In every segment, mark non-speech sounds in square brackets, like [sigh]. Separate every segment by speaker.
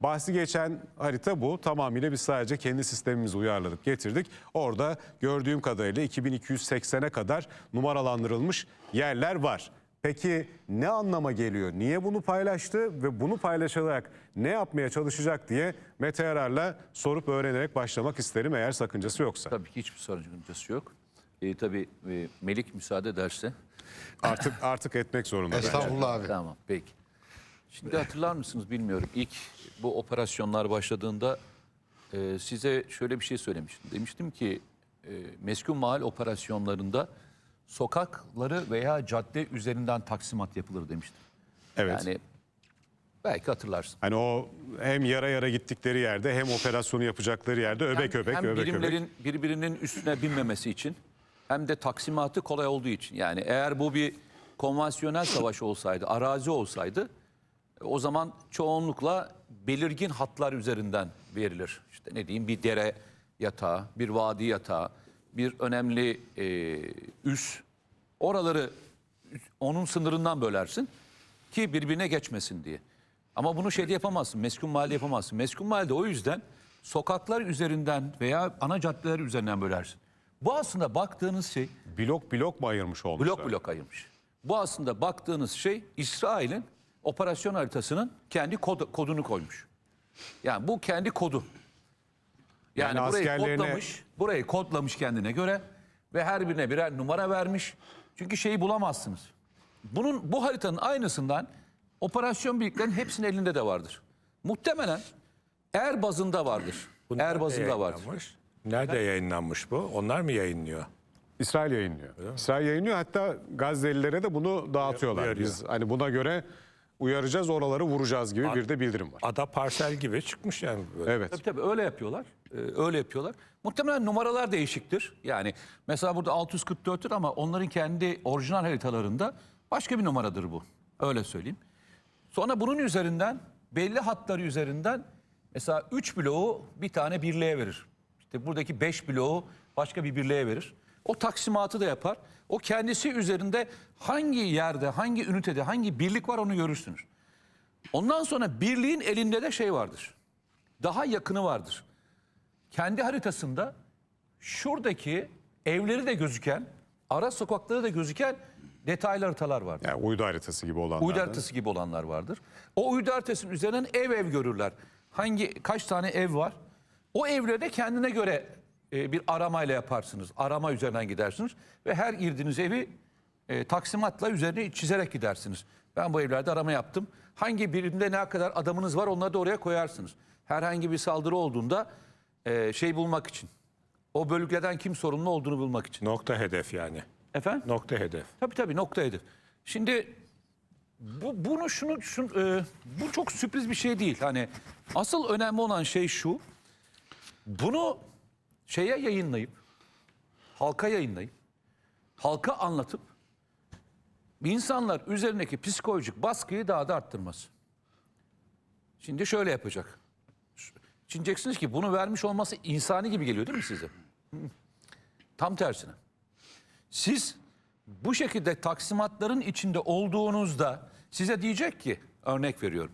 Speaker 1: Bahsi geçen harita bu. Tamamıyla biz sadece kendi sistemimizi uyarladık, getirdik. Orada gördüğüm kadarıyla 2280'e kadar numaralandırılmış yerler var. Peki ne anlama geliyor? Niye bunu paylaştı ve bunu paylaşarak ne yapmaya çalışacak diye Mete Yarar'la sorup öğrenerek başlamak isterim eğer sakıncası yoksa.
Speaker 2: Tabii ki hiçbir sakıncası yok. E, tabii e, Melik müsaade ederse.
Speaker 1: Artık artık etmek zorunda.
Speaker 3: Estağfurullah abi.
Speaker 2: Tamam peki. Şimdi hatırlar mısınız bilmiyorum. İlk bu operasyonlar başladığında e, size şöyle bir şey söylemiştim. Demiştim ki e, meskun mahal operasyonlarında sokakları veya cadde üzerinden taksimat yapılır demiştim.
Speaker 1: Evet.
Speaker 2: Yani belki hatırlarsın.
Speaker 1: Hani o hem yara yara gittikleri yerde hem operasyonu yapacakları yerde öbek
Speaker 2: hem,
Speaker 1: öbek
Speaker 2: hem
Speaker 1: öbek
Speaker 2: birimlerin
Speaker 1: öbek.
Speaker 2: birbirinin üstüne binmemesi için hem de taksimatı kolay olduğu için. Yani eğer bu bir konvansiyonel savaş olsaydı, arazi olsaydı o zaman çoğunlukla belirgin hatlar üzerinden verilir. İşte ne diyeyim bir dere yatağı, bir vadi yatağı, bir önemli e, üs. Oraları onun sınırından bölersin ki birbirine geçmesin diye. Ama bunu şeyde yapamazsın, meskun mahallede yapamazsın. Meskun mahallede o yüzden sokaklar üzerinden veya ana caddeler üzerinden bölersin. Bu aslında baktığınız şey
Speaker 1: Blok blok mu ayırmış olmuşlar?
Speaker 2: blok blok ayırmış. Bu aslında baktığınız şey İsrail'in operasyon haritasının kendi kod- kodunu koymuş. Yani bu kendi kodu. Yani,
Speaker 1: Yani
Speaker 2: burayı
Speaker 1: askerlerine-
Speaker 2: kodlamış, burayı kodlamış kendine göre ve her birine birer numara vermiş. Çünkü şeyi bulamazsınız. Bunun bu haritanın aynısından operasyon birliklerin hepsinin elinde de vardır. Muhtemelen er bazında vardır.
Speaker 4: Bunlar
Speaker 2: er
Speaker 4: da
Speaker 2: bazında vardır.
Speaker 4: Nerede yayınlanmış bu? Onlar mı yayınlıyor?
Speaker 1: İsrail yayınlıyor. İsrail yayınlıyor hatta Gazelilere de bunu dağıtıyorlar. Biz hani buna göre uyaracağız oraları vuracağız gibi bir de bildirim var.
Speaker 4: Ada parsel gibi çıkmış yani. Böyle.
Speaker 1: Evet.
Speaker 2: Tabii tabii öyle yapıyorlar. Ee, öyle yapıyorlar. Muhtemelen numaralar değişiktir. Yani mesela burada 644'tür ama onların kendi orijinal haritalarında başka bir numaradır bu. Öyle söyleyeyim. Sonra bunun üzerinden belli hatları üzerinden mesela 3 bloğu bir tane birliğe verir. İşte buradaki 5 bloğu başka bir birliğe verir. O taksimatı da yapar. O kendisi üzerinde hangi yerde, hangi ünitede, hangi birlik var onu görürsünüz. Ondan sonra birliğin elinde de şey vardır. Daha yakını vardır. Kendi haritasında şuradaki evleri de gözüken, ara sokakları da gözüken detaylı haritalar vardır.
Speaker 1: Yani uydu haritası gibi olanlar.
Speaker 2: Uydu haritası gibi olanlar vardır. O uydu haritasının üzerinden ev ev görürler. Hangi kaç tane ev var? O evleri de kendine göre e, bir aramayla yaparsınız. Arama üzerinden gidersiniz ve her girdiğiniz evi e, taksimatla üzerine çizerek gidersiniz. Ben bu evlerde arama yaptım. Hangi birimde ne kadar adamınız var onları da oraya koyarsınız. Herhangi bir saldırı olduğunda e, şey bulmak için. O bölgeden kim sorumlu olduğunu bulmak için.
Speaker 4: Nokta hedef yani.
Speaker 2: Efendim?
Speaker 4: Nokta hedef.
Speaker 2: Tabii tabii nokta hedef. Şimdi bu, bunu şunu, şunu e, bu çok sürpriz bir şey değil. Hani asıl önemli olan şey şu. Bunu şeye yayınlayıp halka yayınlayıp halka anlatıp insanlar üzerindeki psikolojik baskıyı daha da arttırması. Şimdi şöyle yapacak. Şimdi ki bunu vermiş olması insani gibi geliyor değil mi size? [laughs] Tam tersine. Siz bu şekilde taksimatların içinde olduğunuzda size diyecek ki örnek veriyorum.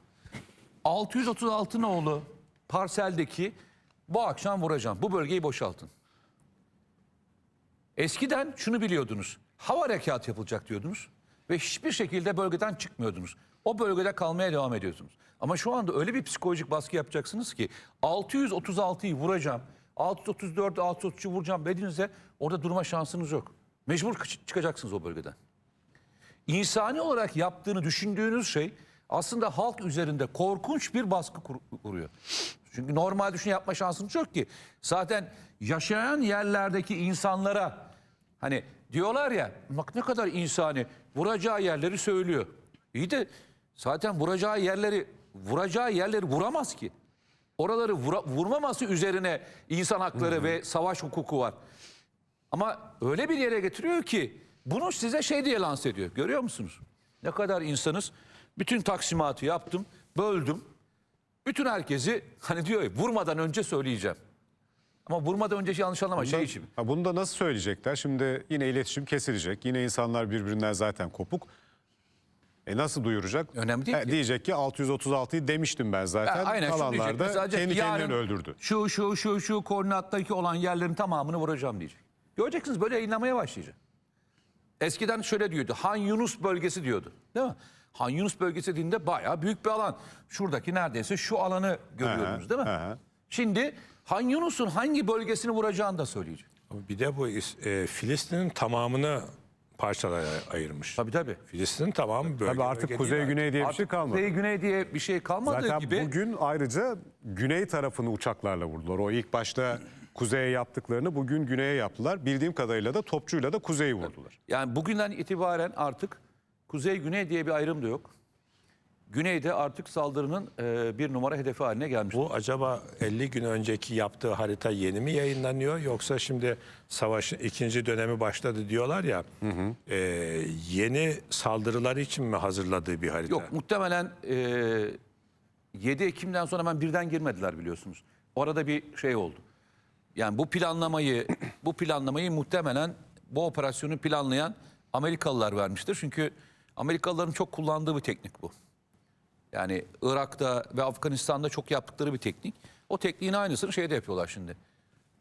Speaker 2: 636 nolu parseldeki bu akşam vuracağım. Bu bölgeyi boşaltın. Eskiden şunu biliyordunuz. Hava harekat yapılacak diyordunuz ve hiçbir şekilde bölgeden çıkmıyordunuz. O bölgede kalmaya devam ediyorsunuz. Ama şu anda öyle bir psikolojik baskı yapacaksınız ki 636'yı vuracağım. 634, 633'ü vuracağım dediğinizde orada durma şansınız yok. Mecbur çıkacaksınız o bölgeden. İnsani olarak yaptığını düşündüğünüz şey aslında halk üzerinde korkunç bir baskı kur- kuruyor. Çünkü normal düşün yapma şansınız yok ki. Zaten yaşayan yerlerdeki insanlara hani diyorlar ya bak ne kadar insani vuracağı yerleri söylüyor. İyi de zaten vuracağı yerleri vuracağı yerleri vuramaz ki. Oraları vura- vurmaması üzerine insan hakları ve savaş hukuku var. Ama öyle bir yere getiriyor ki bunu size şey diye lanse ediyor. Görüyor musunuz? Ne kadar insanız. Bütün taksimatı yaptım, böldüm. Bütün herkesi hani diyor ya vurmadan önce söyleyeceğim. Ama vurmadan önce yanlış anlama şey için.
Speaker 1: Ha, bunu da nasıl söyleyecekler? Şimdi yine iletişim kesilecek. Yine insanlar birbirinden zaten kopuk. E nasıl duyuracak?
Speaker 2: Önemli değil
Speaker 1: E,
Speaker 2: ki.
Speaker 1: Diyecek ki 636'yı demiştim ben zaten.
Speaker 2: Ha, aynen şunu diyecek.
Speaker 1: Kalanlar da
Speaker 2: Mesela diyecek
Speaker 1: kendi
Speaker 2: ki yarın
Speaker 1: kendini öldürdü.
Speaker 2: Şu şu şu şu koordinattaki olan yerlerin tamamını vuracağım diyecek. Göreceksiniz böyle yayınlamaya başlayacak. Eskiden şöyle diyordu. Han Yunus bölgesi diyordu. Değil mi? Han Yunus bölgesi dediğinde bayağı büyük bir alan. Şuradaki neredeyse şu alanı görüyordunuz değil mi? Şimdi Han Yunus'un hangi bölgesini vuracağını da söyleyecek.
Speaker 4: Bir de bu e, Filistin'in tamamını parçalara ayırmış.
Speaker 2: Tabii tabii.
Speaker 4: Filistin'in tamamı bölge.
Speaker 1: Tabii artık
Speaker 4: bölge
Speaker 1: kuzey
Speaker 4: değil
Speaker 1: güney diye bir şey kalmadı.
Speaker 2: Kuzey güney diye bir şey kalmadığı
Speaker 1: Zaten
Speaker 2: gibi.
Speaker 1: bugün ayrıca güney tarafını uçaklarla vurdular. O ilk başta kuzeye yaptıklarını bugün güneye yaptılar. Bildiğim kadarıyla da topçuyla da kuzeyi vurdular.
Speaker 2: Yani bugünden itibaren artık kuzey güney diye bir ayrım da yok. Güneyde artık saldırının e, bir numara hedefi haline gelmiş.
Speaker 4: Bu acaba 50 gün önceki yaptığı harita yeni mi yayınlanıyor yoksa şimdi savaşın ikinci dönemi başladı diyorlar ya e, yeni saldırılar için mi hazırladığı bir harita?
Speaker 2: Yok muhtemelen e, 7 Ekim'den sonra hemen birden girmediler biliyorsunuz. Orada bir şey oldu. Yani bu planlamayı bu planlamayı muhtemelen bu operasyonu planlayan Amerikalılar vermiştir. Çünkü Amerikalıların çok kullandığı bir teknik bu. Yani Irak'ta ve Afganistan'da çok yaptıkları bir teknik. O tekniğin aynısını şeyde yapıyorlar şimdi.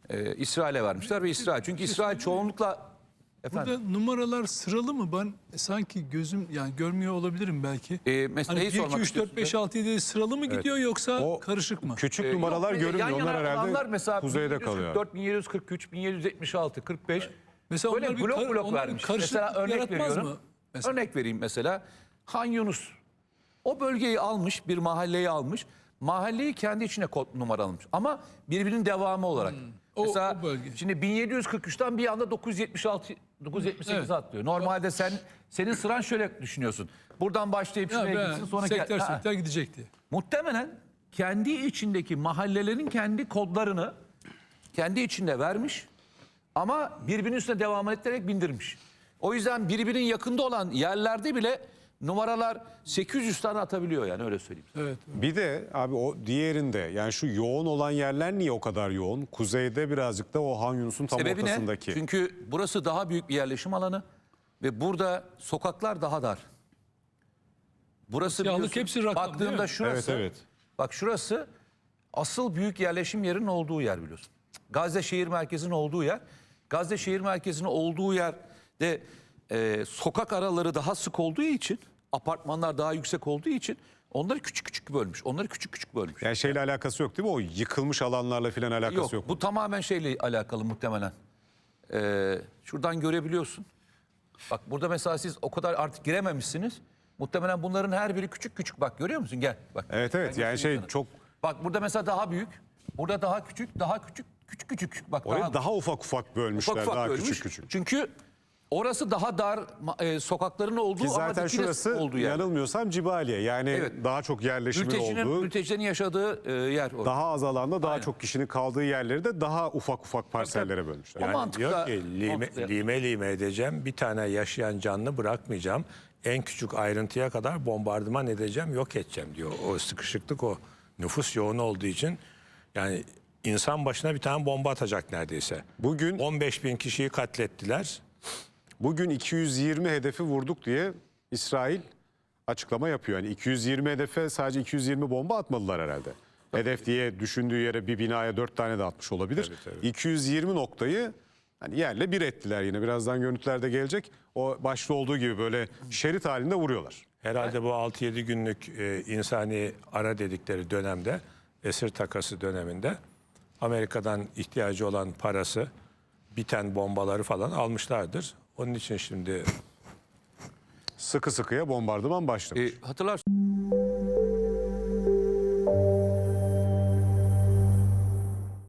Speaker 2: Ee, İsrail'e vermişler ve İsrail. Çünkü İsrail çoğunlukla efendim
Speaker 3: Burada numaralar sıralı mı? Ben sanki gözüm yani görmüyor olabilirim belki.
Speaker 2: Ee, mes-
Speaker 3: hani
Speaker 2: neyi
Speaker 3: 1, 2,
Speaker 2: sormak
Speaker 3: 3, 4, 5,
Speaker 2: istiyorsun?
Speaker 3: 6, 7 sıralı mı gidiyor yoksa
Speaker 1: O
Speaker 3: karışık mı?
Speaker 1: Küçük
Speaker 2: Ee,
Speaker 1: numaralar
Speaker 2: yok,
Speaker 1: görünmüyor.
Speaker 2: yan yana
Speaker 1: Onlar
Speaker 2: alanlar
Speaker 1: herhalde
Speaker 2: mesela
Speaker 1: kuzeyde kalıyor.
Speaker 2: 1744, 1743, 1776, 45.
Speaker 3: Mesela
Speaker 2: Böyle
Speaker 3: onlar bir
Speaker 2: blok
Speaker 3: kar-
Speaker 2: blok
Speaker 3: onlar bir
Speaker 2: vermiş.
Speaker 3: karışıklık
Speaker 2: Mesela örnek
Speaker 3: yaratmaz
Speaker 2: veriyorum.
Speaker 3: mı? Mesela.
Speaker 2: Örnek vereyim mesela. Han Yunus. O bölgeyi almış, bir mahalleyi almış. Mahalleyi kendi içine kod numaralamış. Ama birbirinin devamı olarak.
Speaker 3: Hmm. O-
Speaker 2: mesela
Speaker 3: o bölge.
Speaker 2: şimdi 1743'ten bir anda 976 978
Speaker 3: Evet.
Speaker 2: atlıyor. Normalde sen senin sıran şöyle düşünüyorsun. Buradan başlayıp
Speaker 3: Ya
Speaker 2: şuraya
Speaker 3: be,
Speaker 2: gitsin sonra
Speaker 3: sektör
Speaker 2: gel- Ha.
Speaker 3: sektör gidecekti.
Speaker 2: Muhtemelen kendi içindeki mahallelerin kendi kodlarını kendi içinde vermiş ama birbirinin üstüne devam ettirerek bindirmiş. O yüzden birbirinin yakında olan yerlerde bile numaralar 800 tane atabiliyor yani öyle söyleyeyim.
Speaker 3: Evet.
Speaker 1: Bir de abi o diğerinde yani şu yoğun olan yerler niye o kadar yoğun? Kuzeyde birazcık da o Han Yunus'un tam
Speaker 2: Sebebi ne?
Speaker 1: ortasındaki.
Speaker 2: Çünkü burası daha büyük bir yerleşim alanı ve burada sokaklar daha dar. Burası
Speaker 3: Siyahlık
Speaker 2: biliyorsun,
Speaker 3: hepsi rakam, mi?
Speaker 2: şurası.
Speaker 1: Evet, evet.
Speaker 2: Bak şurası asıl büyük yerleşim yerinin olduğu yer biliyorsun. Gazze şehir merkezinin olduğu yer. Gazze şehir merkezinin olduğu yerde e, sokak araları daha sık olduğu için, apartmanlar daha yüksek olduğu için onları küçük küçük bölmüş. Onları küçük küçük bölmüş.
Speaker 1: Yani şeyle alakası yok değil mi? O yıkılmış alanlarla falan alakası
Speaker 2: Yok,
Speaker 1: yok.
Speaker 2: bu tamamen şeyle alakalı muhtemelen. Ee, şuradan görebiliyorsun. Bak burada mesela siz o kadar artık girememişsiniz. Muhtemelen bunların her biri küçük küçük. Bak görüyor musun? Gel. Bak.
Speaker 1: Evet evet yani şey
Speaker 2: sana.
Speaker 1: çok
Speaker 2: Bak burada mesela daha büyük. Burada daha küçük, daha küçük, küçük küçük. Bak
Speaker 1: orayı
Speaker 2: daha,
Speaker 1: daha ufak ufak bölmüşler
Speaker 2: ufak ufak
Speaker 1: daha
Speaker 2: bölmüş.
Speaker 1: küçük küçük.
Speaker 2: Çünkü orası daha dar e, sokakların olduğu
Speaker 1: Ki
Speaker 2: ama
Speaker 1: zaten
Speaker 2: dikine
Speaker 1: şurası
Speaker 2: olduğu yer.
Speaker 1: yanılmıyorsam Cibaliye. Yani
Speaker 2: Evet.
Speaker 1: daha çok yerleşimin
Speaker 2: Mültecinin,
Speaker 1: olduğu,
Speaker 2: mültecilerin yaşadığı e, yer orası.
Speaker 1: daha az alanda daha
Speaker 2: Aynen.
Speaker 1: çok kişinin kaldığı yerleri de daha ufak ufak parsellere bölmüşler.
Speaker 2: O
Speaker 4: Yani
Speaker 2: mantıkla-
Speaker 4: diyor ki lime,
Speaker 2: mantıkla-
Speaker 4: lime lime edeceğim bir tane yaşayan canlı bırakmayacağım. En küçük ayrıntıya kadar bombardıman edeceğim yok edeceğim diyor. O sıkışıklık o nüfus yoğun olduğu için yani insan başına bir tane bomba atacak neredeyse.
Speaker 1: Bugün
Speaker 4: 15 bin kişiyi katlettiler.
Speaker 1: Bugün 220 hedefi vurduk diye İsrail açıklama yapıyor. Yani 220 hedefe sadece 220 bomba atmadılar herhalde. Hedef diye düşündüğü yere bir binaya 4 tane de atmış olabilir. 220 noktayı hani yerle bir ettiler yine. Birazdan görüntülerde gelecek. O başta olduğu gibi böyle şerit halinde vuruyorlar.
Speaker 4: Herhalde bu 6-7 günlük e, insani ara dedikleri dönemde, esir takası döneminde Amerika'dan ihtiyacı olan parası, biten bombaları falan almışlardır. Onun için şimdi
Speaker 1: Sıkı sıkıya bombardıman başlamış.
Speaker 2: E, hatırlarsınız